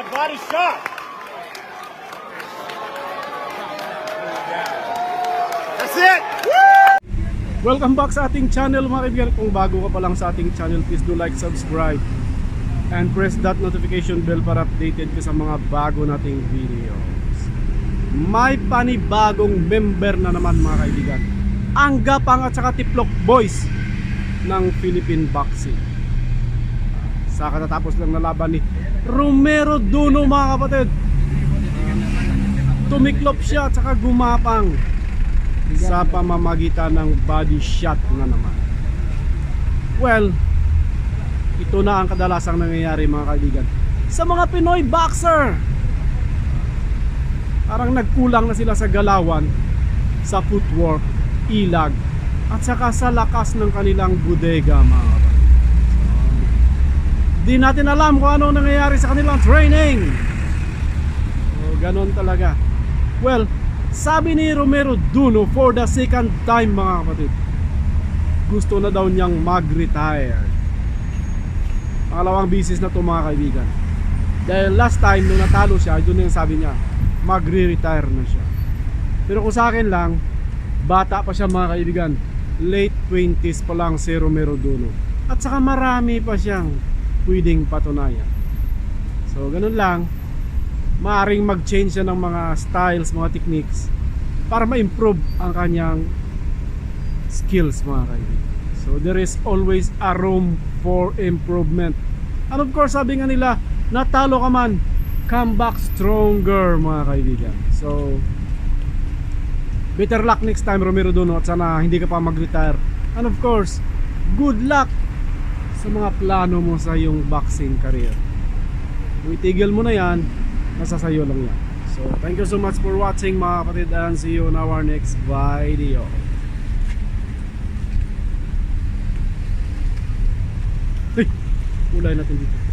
that body shot. That's it. Welcome back sa ating channel mga kaibigan. Kung bago ka pa lang sa ating channel, please do like, subscribe, and press that notification bell para updated ka sa mga bago nating videos. May panibagong member na naman mga kaibigan. Ang Gapang at saka Tiplok Boys ng Philippine Boxing sa katatapos lang na laban ni Romero Duno mga kapatid. Tumiklop siya at saka gumapang sa pamamagitan ng body shot na naman. Well, ito na ang kadalasang nangyayari mga kaibigan. Sa mga Pinoy boxer, parang nagkulang na sila sa galawan, sa footwork, ilag, at saka sa lakas ng kanilang bodega mga kapatid. Di natin alam kung ano nangyayari sa kanilang training. O, ganon talaga. Well, sabi ni Romero Duno for the second time mga kapatid Gusto na daw niyang mag-retire. Pangalawang bisis na to mga kaibigan. Dahil last time nung natalo siya Doon yung sabi niya Magre-retire na siya. Pero kung sa akin lang Bata pa siya mga kaibigan. Late 20s pa lang si Romero Duno At saka marami pa siyang Pwedeng patunayan So ganun lang maaring mag-change siya ng mga styles, mga techniques para ma-improve ang kanyang skills mga kaibigan. So there is always a room for improvement. And of course, sabi nga nila, natalo ka man, come back stronger mga kaibigan. So better luck next time Romero Dono at sana hindi ka pa mag-retire. And of course, good luck sa mga plano mo sa iyong boxing career. Kung itigil mo na yan, nasa sayo lang yan. So, thank you so much for watching mga kapatid and see you on our next video. Hey, kulay natin dito.